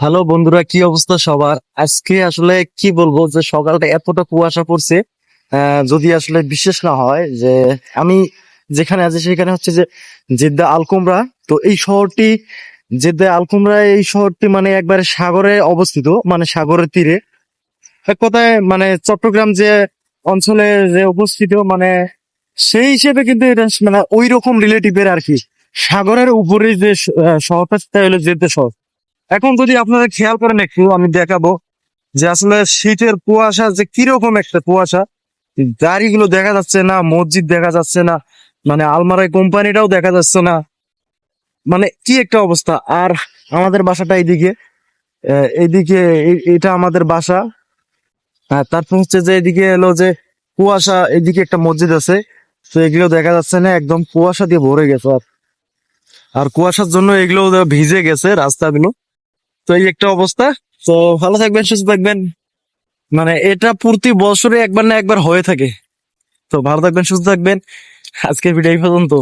Hello বন্ধুরা, কি অবস্থা সবার? আজকে আসলে কি বলব যে সকালটা এতটা কুয়াশা পড়ছে যদি আসলে বিশ্বাস না হয় যে আমি যেখানে আছি সেখানে হচ্ছে যে জেদ্দা আলকুমরা। তো এই শহরটি, জেদ্দা আলকুমরা এই শহরটি মানে একবারে সাগরে অবস্থিত মানে সাগরের তীরে। এক কথায় মানে চট্টগ্রাম যে অঞ্চলে যে অবস্থিত মানে সেই হিসেবে কিন্তু এটা মানে ওই রকম রিলেটিভের আর কি। সাগরের উপরে যে শহরটা, সেটা হলো জেদ্দা শহর। এখন যদি আপনারা খেয়াল করেন একটু, আমি দেখাবো যে আসলে শীতের কুয়াশা যে কীরকম একটা কুয়াশা, গাড়িগুলো দেখা যাচ্ছে না, মসজিদ দেখা যাচ্ছে না মানে আলমারাই কোম্পানিটাও দেখা যাচ্ছে না। মানে কি একটা অবস্থা। আর আমাদের বাসাটা এইদিকে এইদিকে এটা আমাদের বাসা। আর তারপর হচ্ছে যে এদিকে এলো যে কুয়াশা এদিকে একটা মসজিদ আছে, তো এগুলো দেখা যাচ্ছে না, একদম কুয়াশা দিয়ে ভরে গেছে আর। আর কুয়াশার জন্য এগুলো ভিজে গেছে রাস্তাগুলো। তো এই একটা অবস্থা। তো ভালো থাকবেন, সুস্থ থাকবেন। মানে এটা প্রতি বছরে একবার না একবার হয়ে থাকে। তো ভালো থাকবেন, সুস্থ থাকবেন। আজকের ভিডিও পর্যন্ত।